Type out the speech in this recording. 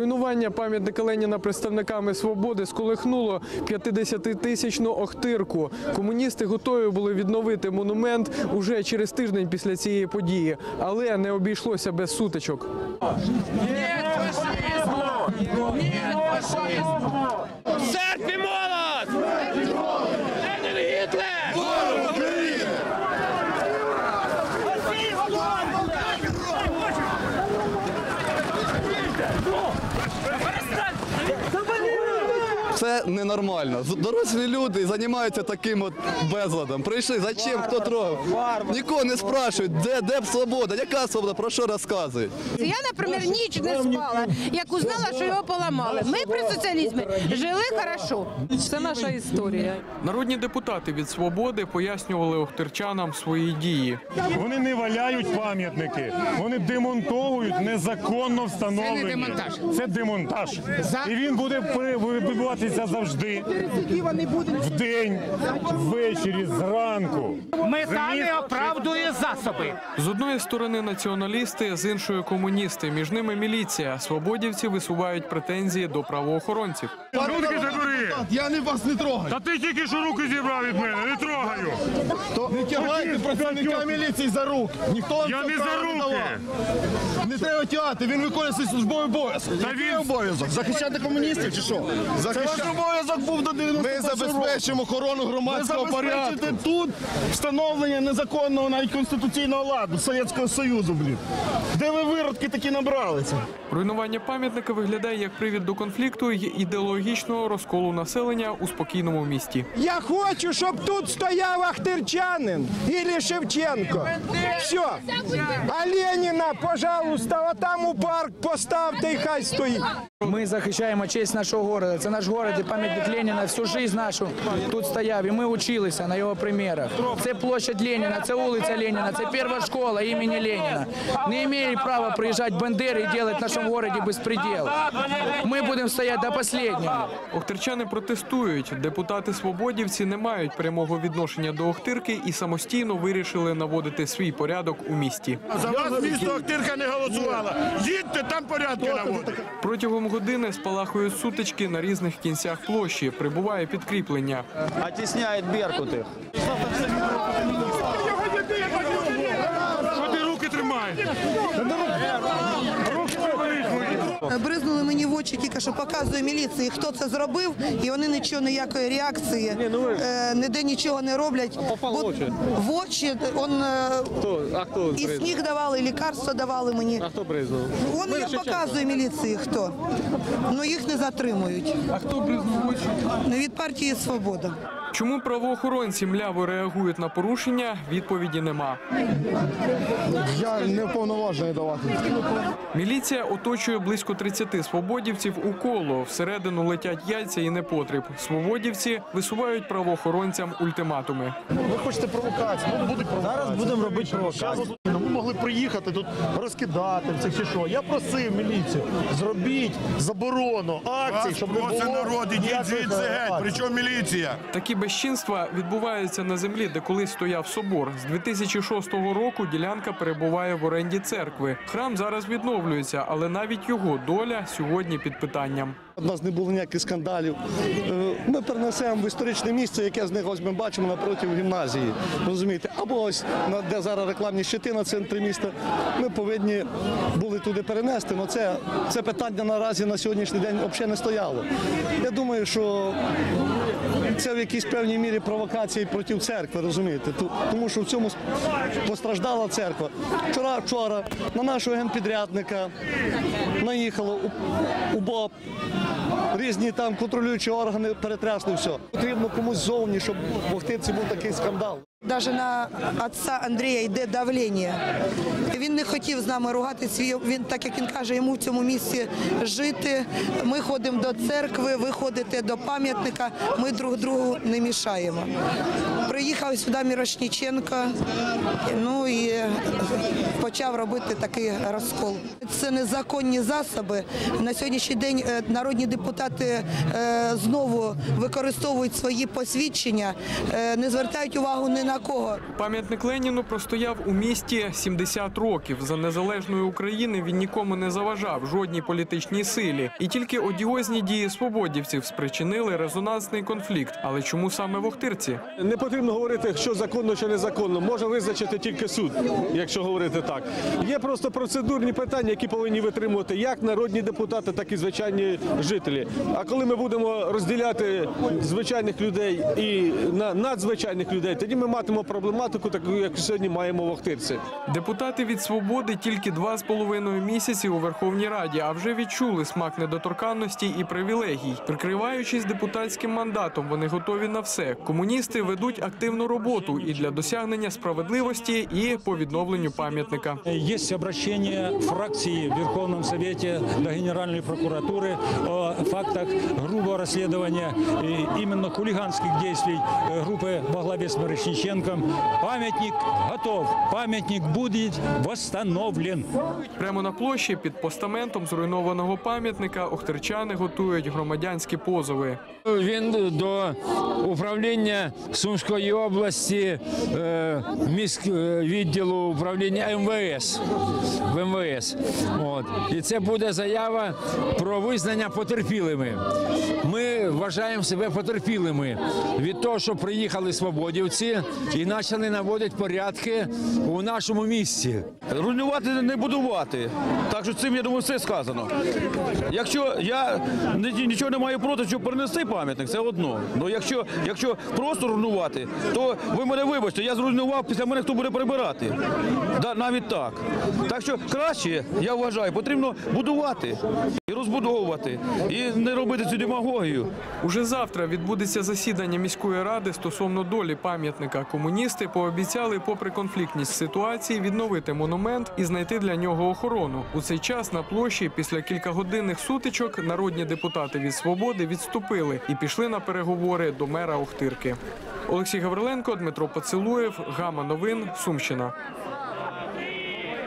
Руйнування пам'ятника Леніна представниками свободи сколихнуло 50-тисячну Охтирку. Комуністи готові були відновити монумент уже через тиждень після цієї події, але не обійшлося без сутичок. Церкві молот! Це ненормально. Дорослі люди займаються таким от безладом. Прийшли, зачем, хто трогав? Нікого не спрашують, де, де б свобода, яка свобода, про що розказують. Я, наприклад, ніч не спала, як узнала, що його поламали. Ми при соціалізмі жили хорошо. Це наша історія. Народні депутати від свободи пояснювали охтирчанам свої дії. Вони не валяють пам'ятники, вони демонтовують незаконно встановлені. Це не демонтаж. Це демонтаж. І він буде пере- відбуватися завжди. Вдень, ввечері, зранку. Мета не оправдує засоби. З одної сторони націоналісти, з іншої комуністи. Між ними міліція. Свободівці висувають претензії до правоохоронців. Руки забери! Я не вас не трогаю. Та ти тільки що руки зібрав від мене, не трогаю! Не тягайте працівника міліції за руки. Ніхто вам Я цього не за руки. давав. Не треба тягати, він виконує свій службовий обов'язок. Та він- обов'язок? Захищати комуністів чи що? Це ваш обов'язок був до 90 Ми забезпечимо охорону громадського порядку. тут встановлення незаконного навіть конституційного ладу Совєтського Союзу, блін. Де ви виродки такі набралися? Руйнування пам'ятника виглядає як привід до конфлікту й ідеологічного розколу населення у спокійному місті. Я хочу, щоб тут стояв Ахтирчанин или Шевченко. Все. А Леніна, пожалуйста, отам у парк поставте і хай стоїть. Ми захищаємо честь нашого города. Це наш город і пам'ятник Леніна всю життя нашу тут стояв. І ми вчилися на його примірах. Це площадь Леніна, це вулиця Леніна, це перша школа імені Леніна. Не мають права приїжджати бандери і робити в нашому городі безпреділ. Ми будемо стояти до останнього. Охтирчани протестують. Депутати свободівці не мають прямого відношення до Охтирки і самостійно вирішили наводити свій порядок у місті. За вас місто Охтирка не голосувала. Їдьте, там порядки наводять. Протягом години спалахують сутички на різних кінцях площі. Прибуває підкріплення. Оттісняють Беркути. Що ти руки тримаєш? Бризнули мені в очі, тільки що показує міліції, хто це зробив, і вони нічого ніякої реакції, е, ніде нічого не роблять. Бо в очі он, е, і сніг давали, і лікарство давали мені. А хто бризнув? Вони я показую міліції, хто. Ну їх не затримують. А хто бризнув очі? Від партії Свобода. Чому правоохоронці мляво реагують на порушення? Відповіді нема. Я не вповноважений давати. Міліція оточує близько 30 свободівців у коло. Всередину летять яйця і непотріб. Свободівці висувають правоохоронцям ультиматуми. Ви хочете провокації? Ну, будуть провокації. Зараз будемо робити провокації. Ми могли приїхати тут розкидати це чи що. Я просив міліцію, зробіть заборону акцій, щоб не було Просить народ, ідіть звідси геть. акцій. Причому міліція? Такі безчинства відбуваються на землі, де колись стояв собор. З 2006 року ділянка перебуває в оренді церкви. Храм зараз відновлюється, але навіть його доля сьогодні під питанням. У нас не було ніяких скандалів. Е, Ми перенесемо в історичне місце, яке з них ось ми бачимо напроти гімназії. Розумієте, або ось де зараз рекламні щити на центрі міста. Ми повинні були туди перенести. але це, це питання наразі на сьогоднішній день взагалі не стояло. Я думаю, що це в якійсь певній мірі провокації проти церкви, розумієте? Тому що в цьому постраждала церква. Вчора, вчора на нашого генпідрядника наїхало у, у БОП. Різні там контролюючі органи перетрясли все. Потрібно комусь ззовні, щоб в Охтирці був такий скандал. Даже на отця Андрія йде давлення. Він не хотів з нами ругатися. Він, так як він каже, йому в цьому місці жити. Ми ходимо до церкви, ви ходите до пам'ятника. Ми друг другу не мішаємо. Приїхав сюди Мірошніченко, ну і почав робити такий розкол. Це незаконні засоби. На сьогоднішній день е, народні депутати е, знову використовують свої посвідчення, е, не звертають увагу ні на на кого? Пам'ятник Леніну простояв у місті 70 років. За незалежної України він нікому не заважав жодній політичній силі. І тільки одіозні дії свободівців спричинили резонансний конфлікт. Але чому саме в Охтирці? Не потрібно говорити, що законно чи незаконно. Може визначити тільки суд, якщо говорити так. Є просто процедурні питання, які повинні витримувати як народні депутати, так і звичайні жителі. А коли ми будемо розділяти звичайних людей і на надзвичайних людей, тоді ми матимемо проблематику, таку як сьогодні маємо в Охтирці. Депутати від свободи тільки два з половиною місяці у Верховній Раді, а вже відчули смак недоторканності і привілегій. Прикриваючись депутатським мандатом, вони готові на все. Комуністи ведуть активну роботу і для досягнення справедливості, і по відновленню пам'ятника. Є Есть обращение фракции в Верховном Совете до Генеральной прокуратуры о фактах грубого расследования э, именно хулиганских действий э, группы во главе с Мирошниченком. Памятник готов. Памятник будет восстановлен. Прямо на площі під постаментом зруйнованого пам'ятника охтерчани готують громадянські позови. Він до управління Сумської області, е, міськ е, відділу управління МВС в МВС. От. І це буде заява про визнання потерпілими. Ми вважаємо себе потерпілими від того, що приїхали свободівці і почали наводити порядки у нашому місті. Руйнувати не будувати. Так що цим, я думаю, все сказано. Якщо я нічого не маю проти, щоб перенести пам'ятник, це одно. Ну якщо, якщо просто руйнувати, то ви мене вибачте, я зруйнував, після мене хто буде прибирати. Навіть так. Так що краще, я вважаю, потрібно будувати і розбудовувати, і не робити цю демагогію. Уже завтра відбудеться засідання міської ради стосовно долі пам'ятника. Комуністи пообіцяли, попри конфліктність ситуації, відновити монумент і знайти для нього охорону. У цей час на площі після кількагодинних сутичок народні депутати від свободи відступили і пішли на переговори до мера Охтирки. Олексій Гавриленко, Дмитро Поцілуєв, Гама Новин, Сумщина.